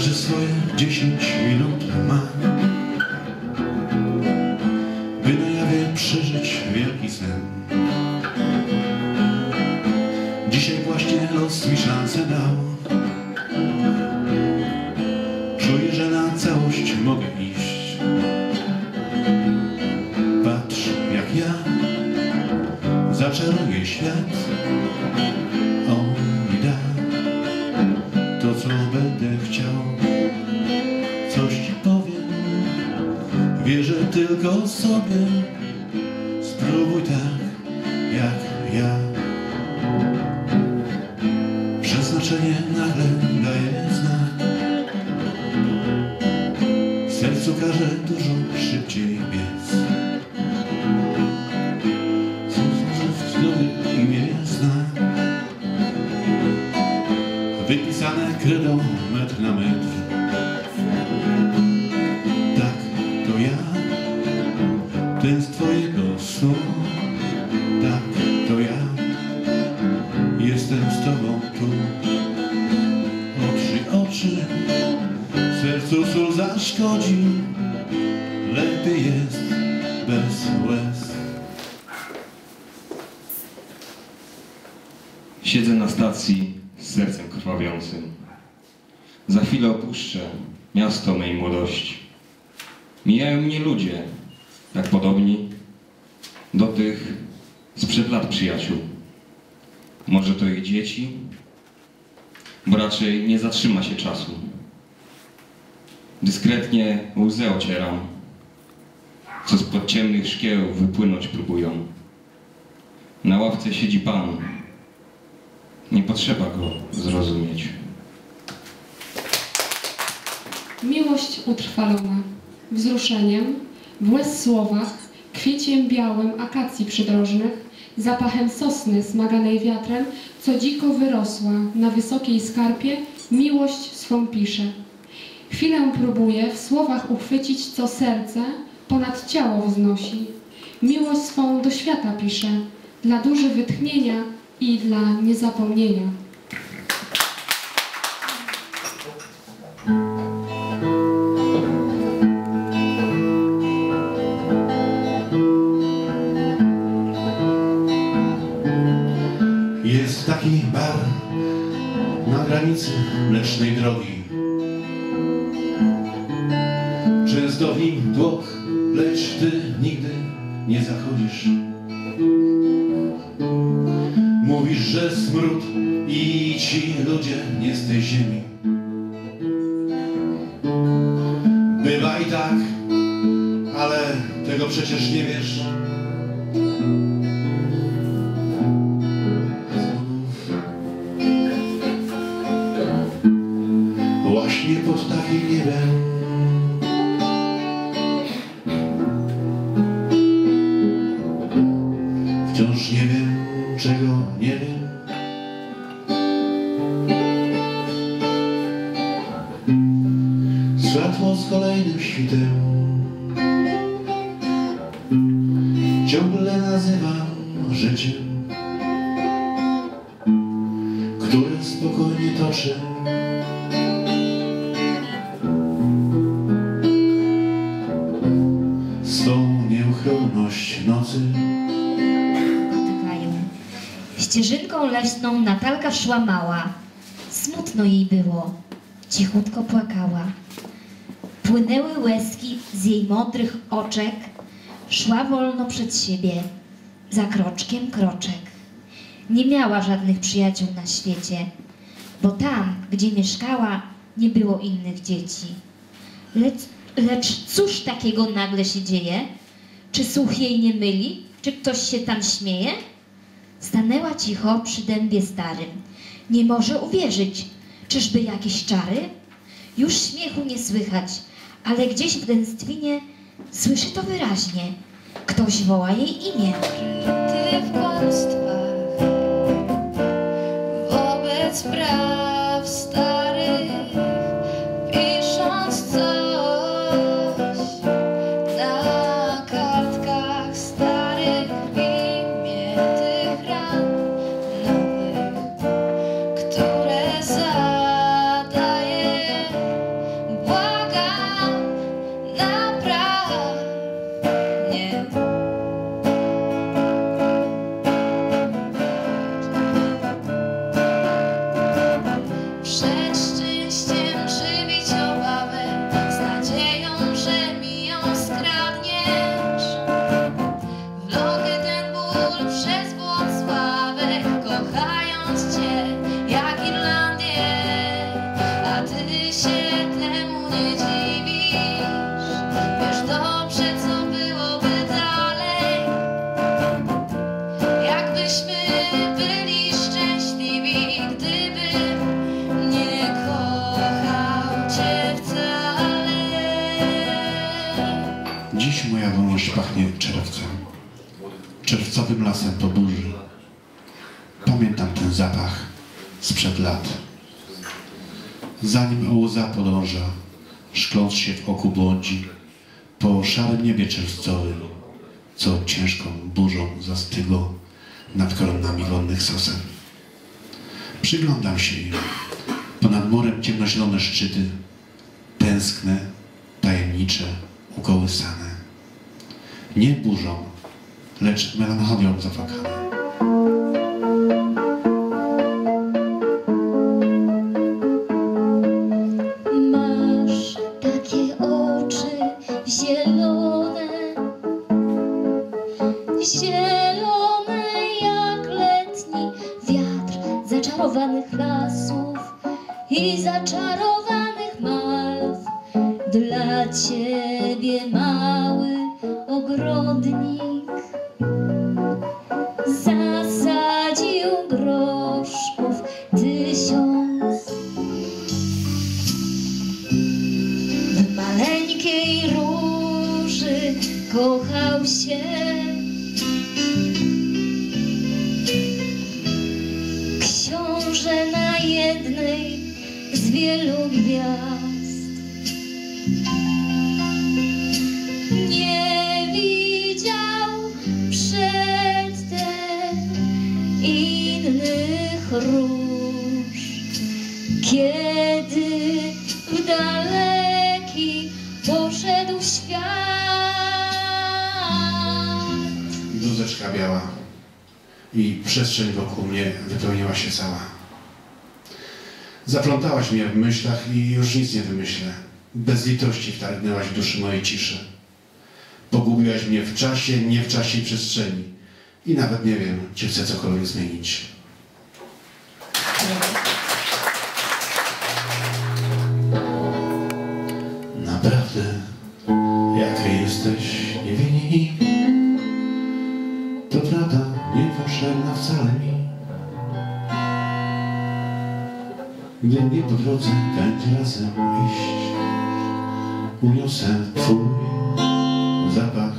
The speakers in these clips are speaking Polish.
Każdy swoje dziesięć minut ma. By na jawie przeżyć wielki sen. Dzisiaj właśnie los mi szansę dał. Czuję, że na całość mogę iść. Patrz jak ja zaczaruję świat tylko sobie. Spróbuj tak jak ja. Przeznaczenie nagle daje znak. Sercu każe dużo szybciej biec. Nowe imię zna. Wypisane kredą na metr Oczy Sercu sól zaszkodzi Lepiej jest bez łez Siedzę na stacji z sercem krwawiącym. Za chwilę opuszczę miasto mej młodości. Mijają mnie ludzie, tak podobni do tych sprzed lat przyjaciół. Może to ich dzieci, bo raczej nie zatrzyma się czasu. Dyskretnie łzę ocieram, co spod ciemnych szkieł wypłynąć próbują. Na ławce siedzi Pan, nie potrzeba go zrozumieć. Miłość utrwalona, wzruszeniem, w łez słowach, kwieciem białym akacji przydrożnych, zapachem sosny smaganej wiatrem, co dziko wyrosła na wysokiej skarpie, miłość swą pisze. Chwilę próbuje w słowach uchwycić, co serce ponad ciało wznosi. Miłość swą do świata pisze, dla duży wytchnienia i dla niezapomnienia. Mlecznej drogi. Często w nim tłok, lecz ty nigdy nie zachodzisz. Mówisz, że smród i ci ludzie nie z tej ziemi. Bywa i tak, ale tego przecież nie wiesz. Światło z kolejnym świtem Ciągle nazywam życiem Które spokojnie toczy swą nieuchronność nocy. Ścieżynką leśną Natalka szła mała. Smutno jej było. Cichutko płakała. Płynęły łezki z jej mądrych oczek. Szła wolno przed siebie. Za kroczkiem kroczek. Nie miała żadnych przyjaciół na świecie, bo tam, gdzie mieszkała, nie było innych dzieci. Lecz, lecz cóż takiego nagle się dzieje? Czy słuch jej nie myli? Czy ktoś się tam śmieje? Stanęła cicho przy dębie starym. Nie może uwierzyć. Czyżby jakieś czary? Już śmiechu nie słychać, ale gdzieś w dęstwinie słyszy to wyraźnie. Ktoś woła jej imię. Ty w tym lasem po burzy. Pamiętam ten zapach sprzed lat. Zanim łza podąża, szkląc się w oku błądzi, po szarym niebie czerwcowym, co ciężką burzą zastygło nad koronami wonnych sosen. Przyglądam się im. Ponad murem ciemnozielone szczyty, tęskne, tajemnicze, ukołysane. Nie burzą, lecz melancholią zapłakane. Masz takie oczy zielone, zielone jak letni wiatr zaczarowanych lasów i zaczarowanych róż. Kiedy w daleki poszedł świat. Bluzeczka biała i przestrzeń wokół mnie wypełniła się cała. Zaplątałaś mnie w myślach i już nic nie wymyślę. Bez litości wtargnęłaś w duszy mojej ciszy. Pogubiłaś mnie w czasie, nie w czasie i przestrzeni. I nawet nie wiem, czy chcę cokolwiek zmienić. Naprawdę, jaka jesteś, nie wie nikt. To prawda, niepotrzebna wcale mi. Gdy mnie po drodze będzie razem iść, uniosę Twój zapach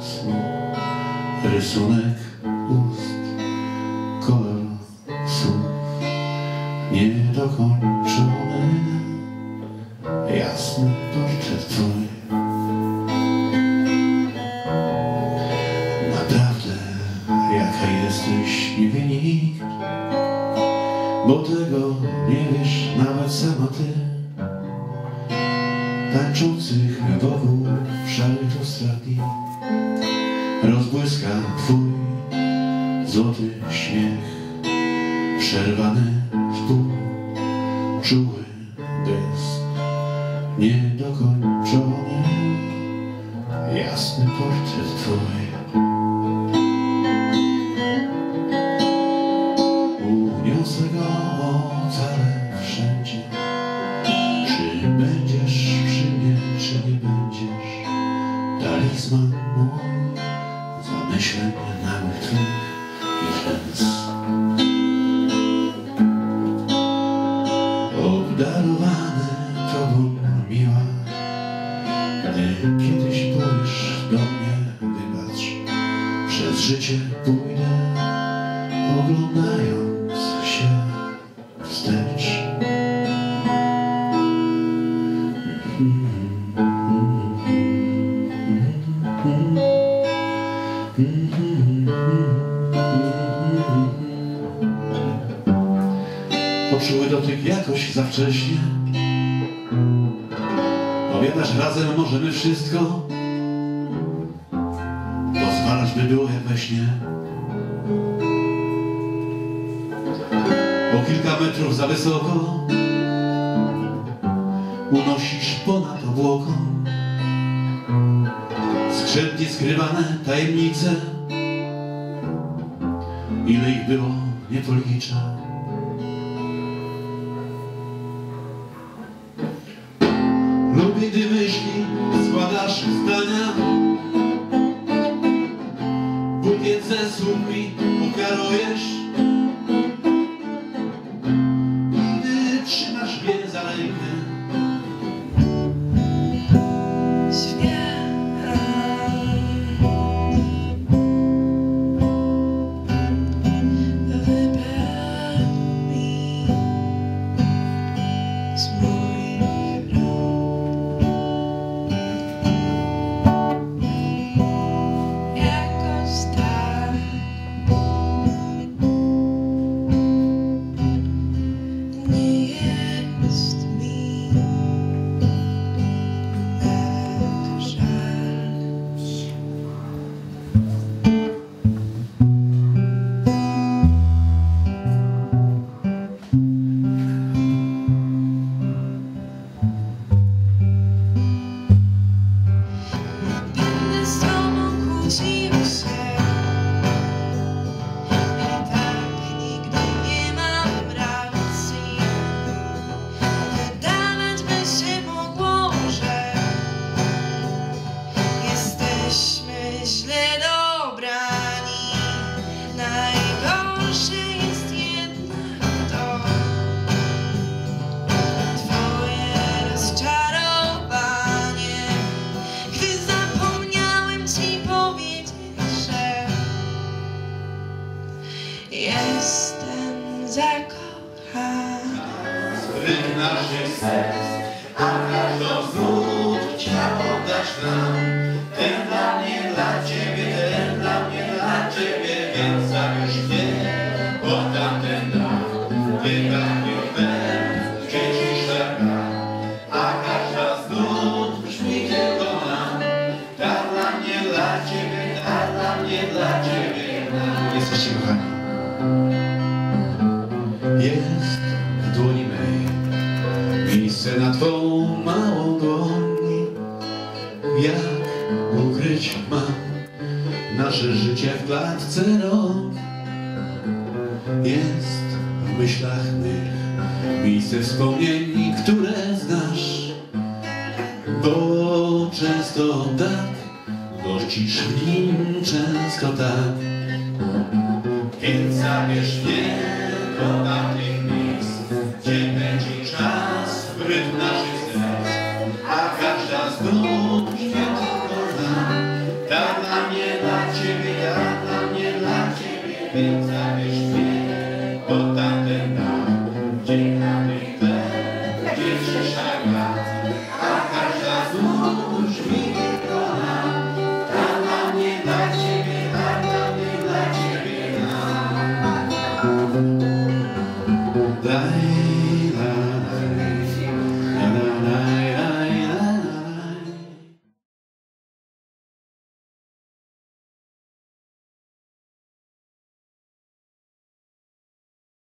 snu, rysunek ust, kolor niedokończony, jasny portret Twój. Naprawdę, jaka jesteś, nie wie nikt, bo tego nie wiesz nawet sama ty. Tańczących wokół szarych lustrach dni rozbłyska twój złoty śmiech, przerwany życie pójdę oglądając się wstecz. Poczuły dotyk jakoś za wcześnie. Powiadasz razem możemy wszystko. Pozwalasz by było jak we śnie. o kilka metrów za wysoko. Unosisz ponad obłoką skrzętnie skrywane tajemnice. Ile ich było, nie policzę. Lubię, gdy wish zakocham. Spryt naszych serc, a każdą znów chciał oddać nam. Ten dla mnie, dla ciebie, ten dla mnie, dla ciebie, więc zabierz mnie, bo tamten dał. Wybranie wnet, dzieci szlaka, a każda znów brzmi tylko nam. Ta dla mnie, dla ciebie, ta dla mnie, dla ciebie. Jesteście kochani. Klatce rąk? Jest w myślach mych miejsce wspomnień, które znasz. Bo często tak, gościsz w nim często tak. Więc zabierz mnie do tle, gdzie